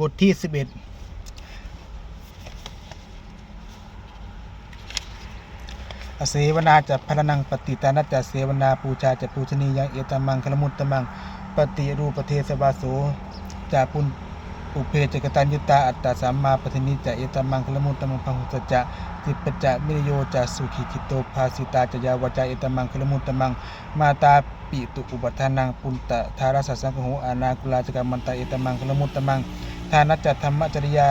บทที่11อเสวนาจะพรนังปฏิตานัจจะเสวนาปูชาจะปูชนียังเอตมังคลมุตตมัง ปฏิรูปเทสวาโสจะปุณอุเพจกตัญญุตาอัตตาสัมมาปทินิจะเอตมังคลมุตตมังพังหุตจะติปจะมิโยจะสุขิคิโตภาสิตาจะยาวจาเอตมังคลมุตตมัง มาตาปิตุอุปทานังปุณตะธารสัสสังโหอานากุลาจกรรมันตาเอตมังคลมุตตมัง ทานัจจธรรมจริยา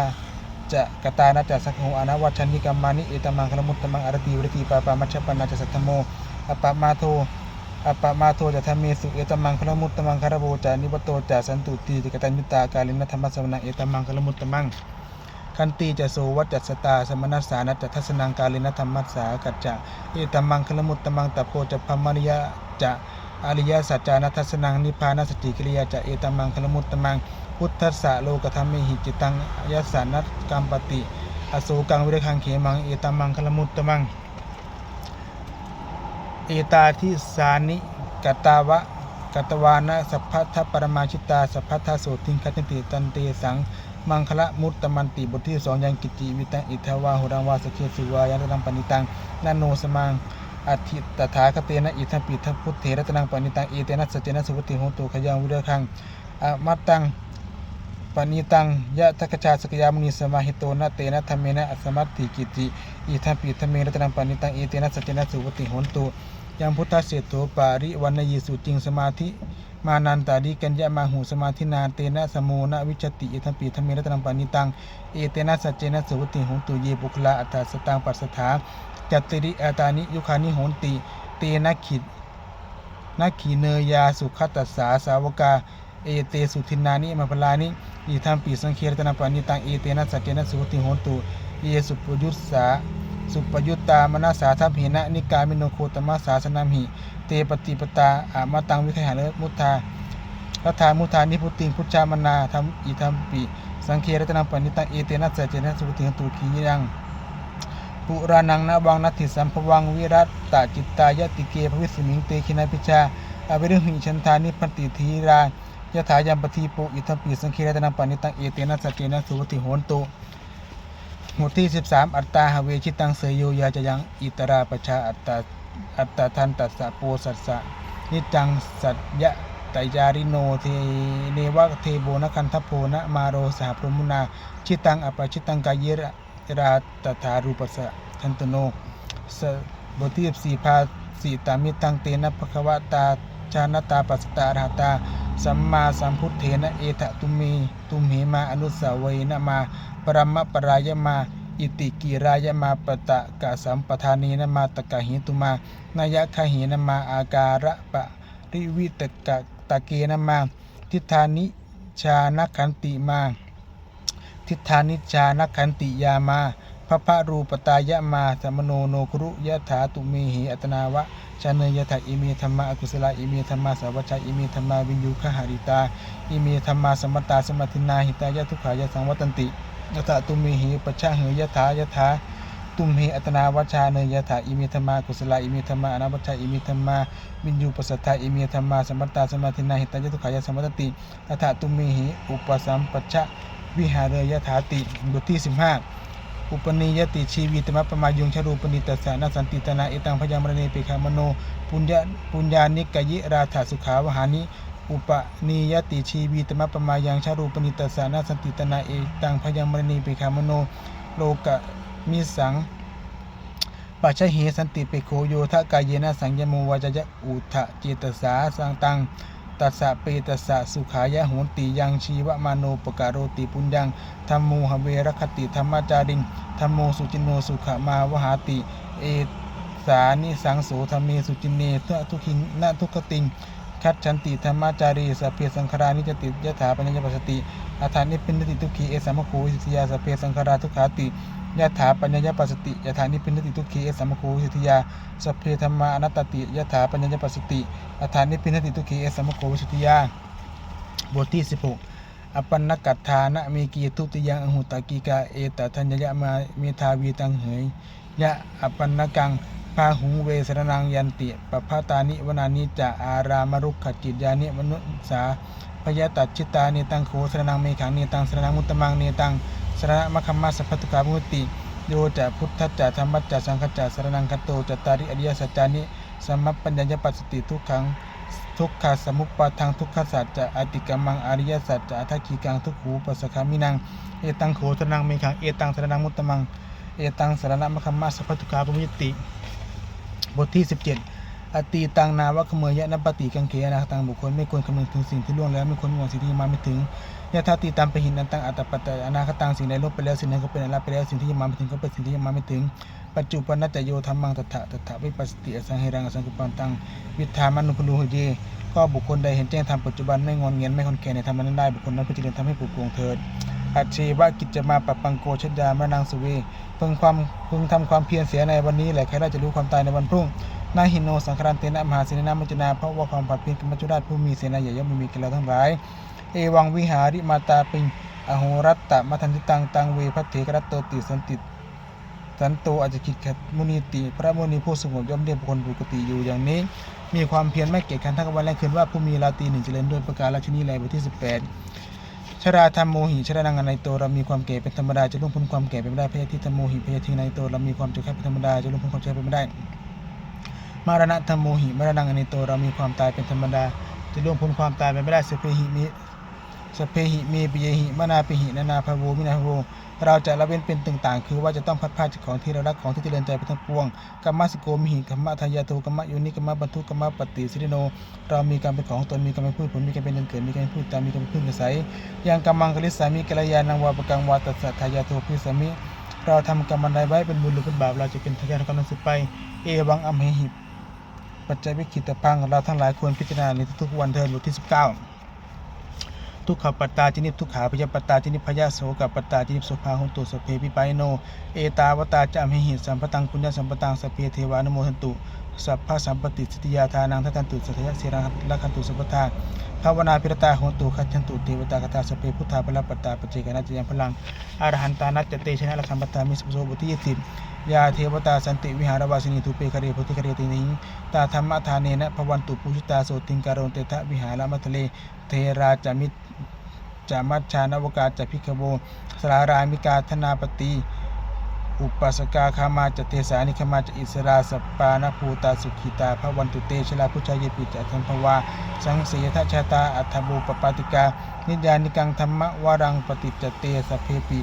จะกตานัจจสักโหอนาวัชันนิกรรมานิเอตมังคลมุตตมังอรติวรติปาปามัชฌปนาจสัทธโมอปปมาโทอปปมาโทจะธรรมเมสุเอตมังคลมุตตมังคารโบจานิวโตจะสันตุตีจิกตัญญุตากาลินธรรมสวนาเอตมังคลมุตตมังคันตีจะโสวัจจสตาสมนัสสานัจจทัศนังกาลินธรรมัสสากัจจะเอตมังคลมุตตมังตะโพจะพมริยะจะ อริยสัจจานัทสนังนิพพานสติกิริยาจะเอตมังคลมุตตมัง พุทธัสสะโลกธรรมมิหิจิตังยสสานัตกัมปติอโศกังวิรคังเขมังเอตมังคลมุตตมัง เอตาทิสานิกตาวะกตวานะสัพพทปรมาชิตาสัพพทโสติงคัจติตันเตสังมังคละมุตตมันติบทที่สองยังกิจิวิตังอิทวาหุรังวาสเคสุวายันตังปณิตังนาโนสมัง อธิตถาคเตนะอิทัปิทพุทเถรัตนังปณิตังเอเตนะสเจนะสุปฏิโหตุขยังวิเรคังอมัตตังปณิตังยะทัคชาสกยามุนิสมาหิโตนะเตนะธรรมเนะอสมัตถิกิติอิทัปิธรรมเมรัตนังปณิตังเอเตนะสเจนะสุปฏิโหนตุยังพุทธเสโตปาริวันยีสุจิงสมาธิมานันตาดิกัญญามาหูสมาธินาเตนะสมูนะวิชติอิทัปิธรรมเมรัตนังปณิตังเอเตนะสเจนะสุปฏิโหนตุเยบุคลาอัตตาสตังปัสสถา จัตติริอาตานิยุคานิโหนติ เตนะขิดนักขีเนยาสุขตัสสาสาวกา เอเตสุทินานิมาพลานิอิทัมปีสังเคียรตนาปานิตังเอเตนะสัจเจนะสุติโหนตุเยสุปยุตสาสุปยุตตามนาสาทัพหินะนิกามิโนโคตมะสาสนามหิ เตปฏิปตาอามาตังวิคหาเลมุทธารัฐามุทานิพุติงพุทธามนาธรรมอิทัมปีสังเคียรตนาปานิตังเอเตนะสัจเจนะสุติโหนตุขียัง ปุรานังนวังนัตถิสัมภวังวิรัตตาจิตตายติเกภวิสมิงเตคินาพิชาอวิริหิชันทานิพันติธีรายถายัมปทีปุอิทัมปีสังเครตนังปานิตังเอเตนะสเจนะสุวติโหนตุหมวดที่ 13 อัตตาหเวชิตังเสยโยยาจะยังอิตราปชาอัตตาอัตตาทันตัสสะโปสัสสะนิจังสัจยะตยาริโนเทเนวะเทโบนคันทโพนะมาโรสหพรมุนา ชิตังอปชิตังกายระ ราตถารูปัสสะทันตโนสบทที่สี่พาสีตามิตังเตนะภควตาชานตาปัสตาอรหตา สัมมาสัมพุทเถนะเอทะตุมีตุมเหมาอนุสาเวนะมา ปรมะปรายมา อิติกิรายมาปตะกะสัมปทานีนะมาตะกะหิตุมานายะคหินะมาอาการะปะริวิตกะตะเกนะมา ทิฏฐานิชานขันติมา ทิฏฐานิจานขันติยามาพระพะรูปตายะมาสมโนโนครุยะถาตุเมหิอัตนาวะชาเนยถาอิเมธรรมะอกุศลาอิเมธรรมะสาวัชชาอิเมธรรมะวินยูขหาริตาอิเมธรรมะสมตตาสมัตินาหิตายะทุกขายะสังวัตันติยะถาตุเมหิปชชะเหยะถายะถาตุมเหอัตนาวัชาเนยถาอิเมธรรมะกุศลาอิเมธรรมะอนาวัชชาอิเมธรรมะวินยูปัสสัทธาอิเมธรรมะสมตตาสมัตินาหิตายะทุกขายะสังวัตติยะถาตุเมหิอุปสัมปชชะ วิหารยถาติบทที่ 15 อุปนิยติชีวิตมะปมายุงชรูปนิตัสสะนสันติตนาเอตังพยามรเนปิคามโน ปุญญาปุญญานิกยิราถาสุขาวหานิอุปนิยติชีวิตมะปมายังชรูปนิตัสสะนสันติตนาเอตังพยามรเนปิคามโน โลกมิสังปัจฉเหสันติเปโคโยทะกายเยนะสังยโมวาจยะอุทะเจตสาสังตัง ตัสสะเปตัสสะสุขายะโหนติยังชีวมาโนปการโรติปุญญังธรรมูหเวรคติธรรมจาริงธรรมโมสุจินโนสุขมาวหาติ เอสานิสังโสธรรมเมสุจินเนเททุกินนทุกติง คัดฉันติธรรมจารีสัพเพสังขารานิจติยถาปัญญปัสสติอาถานิพินติทุกขีเอสัมมโควิสิทยาสัพเพสังขาราทุขาติยถาปัญญปัสสติยถานิพินติทุกขีเอสัมมโควิสิทยาสัพเพธรรมาอนัตติยถาปัญญปัสสติอาถานิพินติทุกขีเอสมโควิสุทธิยาบทที่16อปันนกัตถานะมีกีทุติยังอหุตากิกาเอตทัญญะมาเมทาวีตังเหยยะอปันนกัง พาหุงเวสนังยันติปภาตานิวนานิจะอารามรุขขจิตยานิมนุสาพยาตัดชิตาเนตังโขสนังเมขังเนตังสนังมุตตมังเนตังสระมะคัมมาสัพพตุกามุติโยจะพุทธจจะธรรมจจะสังฆจจะสรนังคัตโตจตตาริอริยสัจจานิสัมมปปัญญญปัสสติทุกขังทุกขสมุปปาทังทุกขสัจจะอติกรรมังอริยสัจจะอัตถคีกังทุกขูปัสสคามินังเอตังโขสนังเมขังเอตังสรนังมุตตมังเอตังสรณะมะคัมมาสัพพตุกามุติ บทที่ 17 อตีตังนาวะขเมยยะนปฏิกังเขอนาคตังบุคคลไม่ควรคำนึงถึงสิ่งที่ล่วงแล้วไม่ควรห่วงสิ่งที่ยังมาไม่ถึงยะธาตีตามไปหินนันตังอัตตปัตตะอนาคตังสิ่งใดล่วงไปแล้วสิ่งนั้นก็เป็นอนาไปแล้วสิ่งที่ยังมาไม่ถึงก็เป็นสิ่งที่ยังมาไม่ถึง ปัจจุบันนัจโยธรรมังตถะตถะวิปัสสติอสังเหรังอสังกุปันตังวิธามันุพลูหเยก็บุคคลใดเห็นแจ้งธรรมปัจจุบันไม่งอนเงียนไม่คอนแก่ในธรรมนั้นได้บุคคลนั้นเพื่อจะเดินทำให้ปลุกปลงเถิด อัจเชวะกิจจะมาปปังโกชดามะนางสุเวพึงความพึงทำความเพียรเสียในวันนี้แหละใครได้จะรู้ความตายในวันพรุ่งนาหินโนสังครันเตนะมหาเสนามัจนาเพราะว่าความผัดเพียรกัมจุราชผู้มีเสนาใหญ่ย่อมมีก่เราทั้งหลาย เอวังวิหาริมาตาปิงอโหรัตตะมัทันติตังตังเวพัทเถกรัตโตติสันติสันโตอาจจะคิดขัดมุนีติ พระมุนีผู้สงบย่อมเรียบุคคลปกติอยู่อย่างนี้ มีความเพียรไม่เกียจขันทั้งกลางวันและคืนว่าผู้มีราตรีหนึ่งเจริญด้วยประการราชนีแลบทที่ 18 ชราธรรมโมหิชรานังในตัวเรามีความแก่เป็นธรรมดาจะล่วงพ้นความแก่ไปไม่ได้พยาธิธรรมโมหิพยาธิในตัวเรามีความเจ็บไข้เป็นธรรมดาจะล่วงพ้นความเจ็บไปไม่ได้ มารณะธรรมโมหิมรณะในตัวเรามีความตายเป็นธรรมดาจะล่วงพ้นความตายไปไม่ได้สพเพหิมิ สเพหิเมปิเยหิมนาปิหินานาภาโวมินาภาโวเราจะละเว้นเป็นต่างๆ คือว่าจะต้องพัดพาจากของที่เรารักของที่เจริญใจไปทั้งปวงกัมมสโกมิหิกัมมทายาโทกัมมโยนิกัมมบรรทุกัมมปฏิสิริโน เรามีการเป็นของตนมีการเป็นพืชผลมีการเป็นเดินเกิดมีการเป็นพืชตามมีการเป็นพืชกระใสยังกัมมังกลิสามิกัลยาณังวาปกังวาตัสสะทายาโทพิสามิเราทำกรรมใดไว้เป็นบุญหรือเป็นบาปเราจะเป็นทายาทกรรมนั้นสืบไป เอวังอัมเหหิปัจจัยวิคิตพังเราทั้งหลายควรพิจารณาในทุกๆวันเทินบทที่ 19 ทุกขปัตตาจินิทุกขาพยาปัตตาจินิพยาโสกับปัตตาจินิสุภาหุตุสเพปิปายโน เอตาวตาจะอมหิสัมปตังปุญญสัมปตังสเพเทวานโมทันตุสัพพะสัมปติสติยาทานังทัตันตุสัทยะเสรังลักขันตุสัพพทาภาวนาพิรตาโหตุขัจฉันตุเทวตากตาสเพพุทธาพลปัตตาปเจกนัจยังพลังอรหันตานัจจเตชนะลักขันปัตตามิสุโสบุตรยี่สิยาเทวตาสันติวิหารวาสินีทุเปคเรโพธิคเรตินิงตาธรรมทานเนนะภวันตุปุจิตาโสติงการโนเตทะวิหารมัทะเลเทราจามิ จามัชชานวกาจพิกโวสารามิกาธนาปติ อุปัสกาคามาจเตสานิคมาจอิสราสปานภูตาสุขิตาพระวันตุเตชลาพุชายปิจทันภวา สังเสทชาตาอัฏบูปปาติกา นิยานิกังธรรมวารังปฏิจเตสเพปิ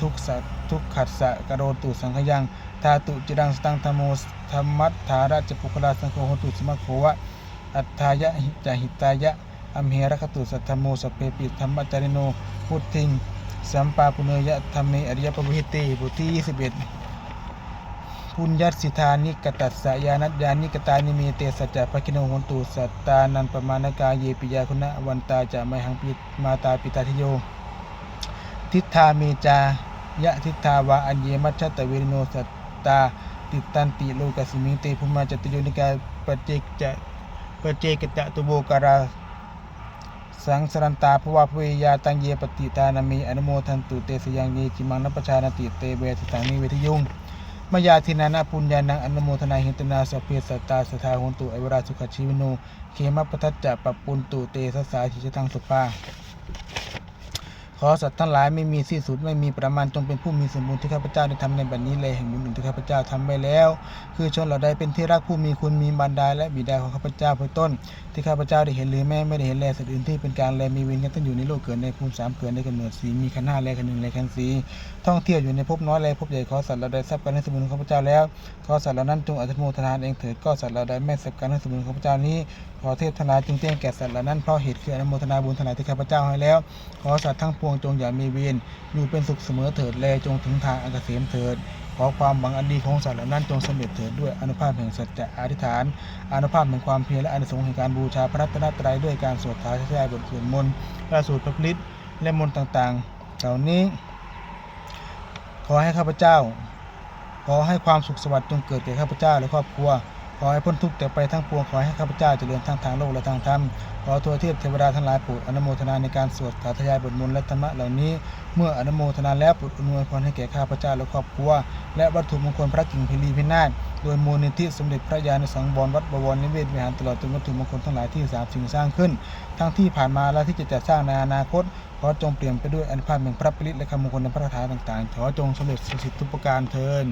ทุกสัทุกขัสสะกโรตุสังขยังธาตุจิรังสตังธรรมโมธรรมัตถาราชปุคลาสังโฆหตุสมะโควะอัตถายะหิจหิตายะ อัมเหรคตุสัทธโมสเพปิธรรมจาริโนพุทธิงสัมปาปุเนยะธรรมเมอริยปวิหิติบทที่ 21ปุญญัสิทานิกตัสสยานัตยานิกตานิเมเตสัจจะภคิโนโหนตุสัตตานันปมาณกาเยปิยาคุณะวันตาจะไมหังปิมาตาปิตาทิโย ทิฏฐาเมจายะทิฏฐาวาอัญเยมัชชตะเวริโนสัตตาติตันติโลกัสมิงเตภุมาจตุโยนิกาปเจกจะปเจกจะตุโบการา สังสรันตาภวะภเวยาตังเยปฏิตานามีอนุโมทันตุเตสยังเยจิมังนปชานติเตเวทิตังนิเวทยุงมายาทินานาปุญญานังอนุโมทนาหิตนาสเพสตตาสทาหุนตุอวราสุขชีวิโนเขมปทัจจะปปปุนตุเตสสาชิจตังสุภา อสัตว์ทั้งหลายไม่มีสิ้นสุดไม่มีประมาณจงเป็นผู้มีสมบูรณ์ที่ข้าพเจ้าได้ทำในบัดนี้เลยแห่งบุญหนึ่งที่ข้าพเจ้าทำไว้แล้ว คือชนเราได้เป็นที่รักผู้มีคุณมีบรรดาและบิดาของข้าพเจ้าเป็นต้น ที่ข้าพเจ้าได้เห็นหรือแม่ไม่ได้เห็นแลสัตว์อื่นที่เป็นการแลมีเวินกันตั้งอยู่ในโลกเกิดในภูมิสามเกิดในกำเนิดสีมีขันห้าแลขันหนึ่งแลขันสีท่องเที่ยวอยู่ในภพน้อยแลภพใหญ่ขอสัตว์เราได้ทรัพย์กันในสมบูรณ์ข้าพเจ้าแล้วขอสัตว์เหล่านั้นจงอธิโมทนาเองเถิดก็สัตว์เราได้ไม่ทรัพย์กันในสมบูรณ์ข้าพเจ้านี้ขอเทพทนาจึงแจ้งแก่สัตว์เหล่านั้นเพราะเหตุคืออนุโมทนาบุญทนาที่ข้าพเจ้าให้แล้ว ขอสัตว์ทั้งปวงจงอย่ามีเวรอยู่เป็นสุขเสมอเถิดแลจงถึงทางอันเกษมเถิด ขอความหวังอันดีของสัตว์เหล่านั้นจงสำเร็จเถิดด้วยอนุภาพแห่งสัจจะอธิษฐานอนุภาพแห่งความเพียรและอนิสงส์แห่งการบูชาพระรัตนตรัยด้วยการสวดคาถาใช้บทสวดมนต์พระสูตรพระพลิตและมนต์ต่างๆ เหล่านี้ ขอให้ข้าพเจ้า ขอให้ความสุขสวัสดิ์จงเกิดแก่ข้าพเจ้าและครอบครัว ออให้พ้นทุกข์แต่ไปทั้งปวงขอให้ข้าพเจ้าเจริญทั้งทางโลกและทางธรรมขอทัวเทพเทวดาทั้งหลายโปรดอนุโมทนาในการสวดสาธยายบทมนต์และธรรมะเหล่านี้ เมื่ออนุโมทนาแล้วโปรดอำนวยพรให้แก่ข้าพเจ้าและครอบครัว และวัตถุมงคลพระกิ่งพิรีพินาศโดยมูลนิธิสมเด็จพระยาณสังวรวัดบวรนิเวศวิหารตลอดจนวัตถุมงคลทั้งหลายที่สามสิ่งสร้างขึ้น ทั้งที่ผ่านมาและที่จะจัดสร้างในอนาคตขอจงเปลี่ยนไปด้วยอนุภาพแห่งพระปริตและคำมงคลในพระคาถาต่างๆขอจงสำเร็จสุดทุกประการเทิน